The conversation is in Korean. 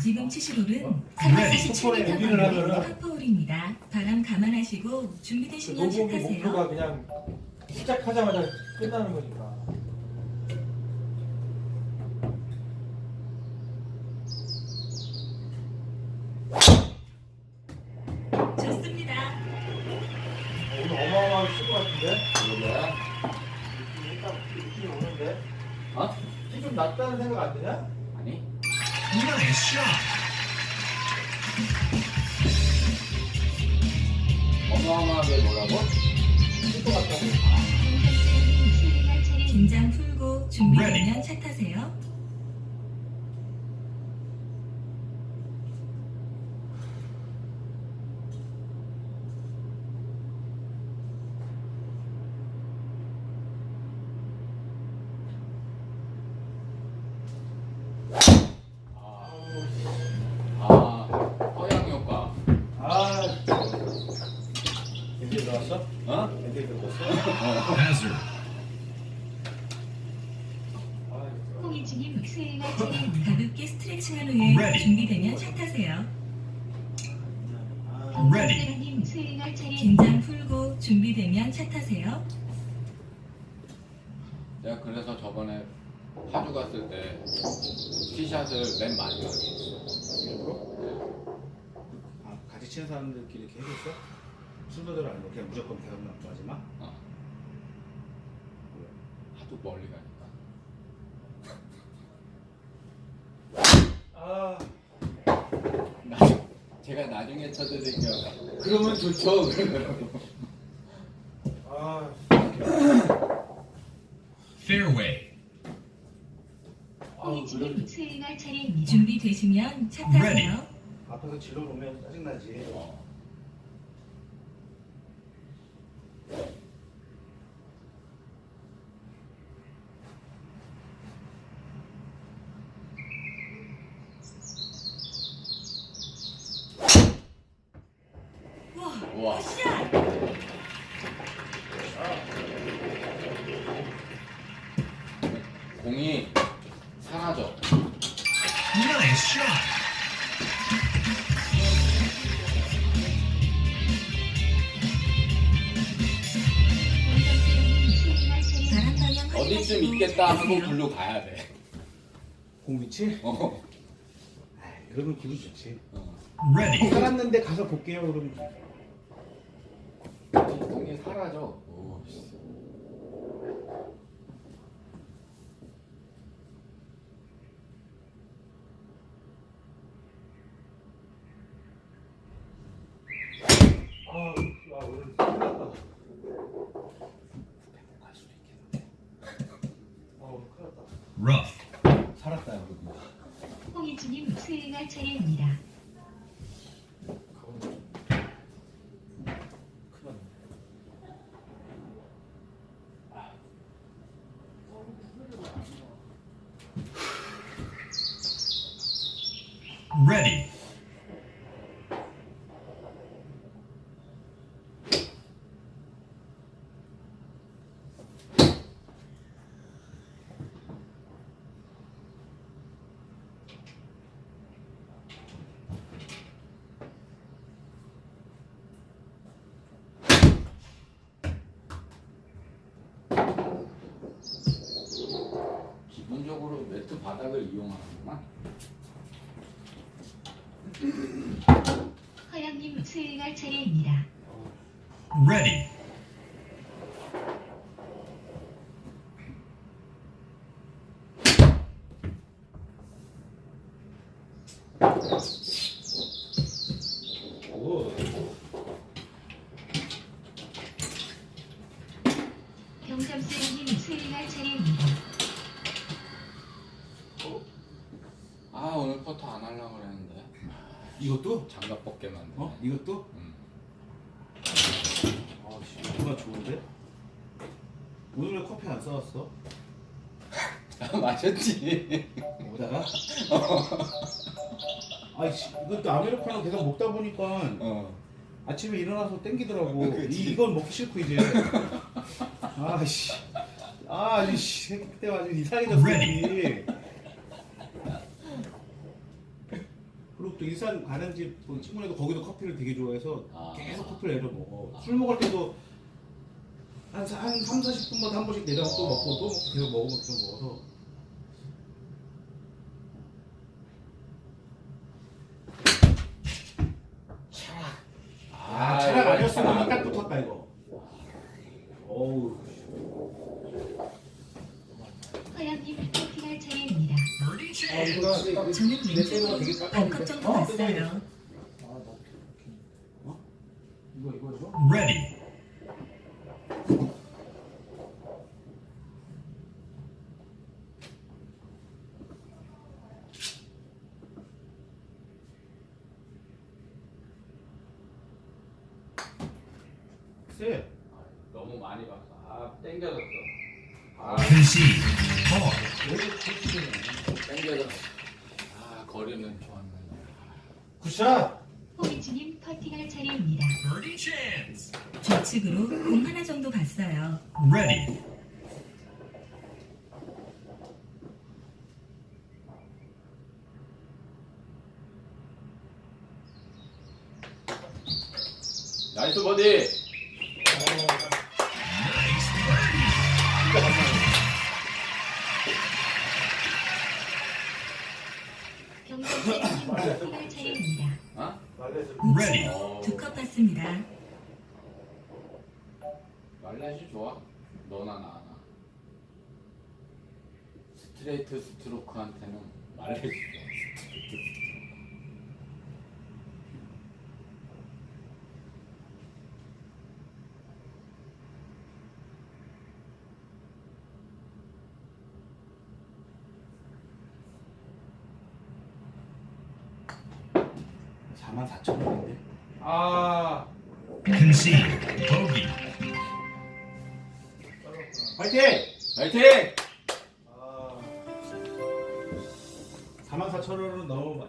지금. 447m 우리를 하면은 파포홀입니다. 바람 감안하시고 준비되시면 노복이 시작하세요. 목표가 그냥 시작하자마자 끝나는 거니까. 좋습니다. 오늘 어마어마하게 칠것 같은데? 이거야? 느낌이 오는데? 어? 키 좀 낮다는 생각 안 드냐? 아니? Nice shot. 어마어마하게 뭐라고? 칠것 같다고? 긴장 풀고 준비되면 차 타세요. 아, 아 허양 효과. 아. 엔젤 들어왔어? 어? 엔젤 들어왔어? Hazard. 아, 홍인주님 수행할 차례입니다. 가볍게 스트레칭한 후에 Ready. 준비되면 차 타세요. 아, Ready. 경찰서님 수행할 차례입니다. 긴장 풀고 준비되면 차 타세요. 내가 그래서 저번에 파주 갔을 때 티샷을 맨 마지막에 했어. 일부러? 아, 같이 치는 사람들끼리 이렇게 해줬어? 순서대로 아니고 그냥 무조건 대형만 마지막? 어. 하도 멀리 가니까. 아, 나, 제가 나중에 쳐드릴게요. 그러면 좋죠. 그러더라고. 아. Fairway. 아우, 차례입니다. 준비되시면 차 타세요. 앞에서 질러 놓으면 짜증나지. 어. 와, 공이 사라져. 어디쯤 있겠다 차 하고. 글로 가야 돼. 공 위치? 어. 아, 이러면 기분 좋지. 어. 살았는데 가서 볼게요. 그러면 공이 사라져. 오, 씨. 아, 아, 오늘 큰일 났다. 갈 수도 있겠는데. 아, 오늘 큰일 났다. Rough. 살았다, 여러분. 홍인주님 수행할 차례입니다. 가운데. 큰일 났네. Ready. 기본적으로 매트 바닥을 이용하는구만. 허영님 수행할 차례입니다. Ready. 오. 경감스님 수행할 차례입니다. 아 오늘 퍼터 안 하려고 그랬는데 이것도? 장갑 벗게 만드네. 어? 이것도? 음. 아, 씨, 누가 좋은데? 오늘 왜 커피 안 싸왔어? 아, 마셨지. 오다가? 아이씨, 이것도 아메리카노 계속 먹다 보니까 어. 아침에 일어나서 땡기더라고. 그치. 이, 이건 먹기 싫고 이제. 아씨. 아, 이씨, 새끼 때 아주 이상해졌어. 이 그리고 또 일산 가는 집그 친구네도 거기도 커피를 되게 좋아해서 아. 계속 커피를 내려 먹어. 술 먹을 때도 한, 사- 한 3, 40분마다 한 번씩 내려서 또 먹고 또 먹고 계속 먹으면 계속 먹어서 아, 차량 아니었으면 딱 붙었다 이거. 어우. 허영님 커피할 차례입니다. Birdie 아, chance. 이거가 저는 왼쪽으로 반컵 정도 어? 이거 이거죠? Ready. 쎄. 너무 많이 봤어. 아 땡겨졌어. 아. Ball. 땡겨졌어. 아 거리는 좋았는데. 굿샷! 홍희주님 퍼팅할 차례입니다. Birdie chance. 좌측으로 공 하나 정도 봤어요. Ready. 나이스 버디. 말렛이 좋아. 너나 나나. 스트레이트 스트로크한테는. 사만 4천 원인데. 아 Concede. Bogey. 화이팅! 화이팅! 아. 4만 4천 원은 너무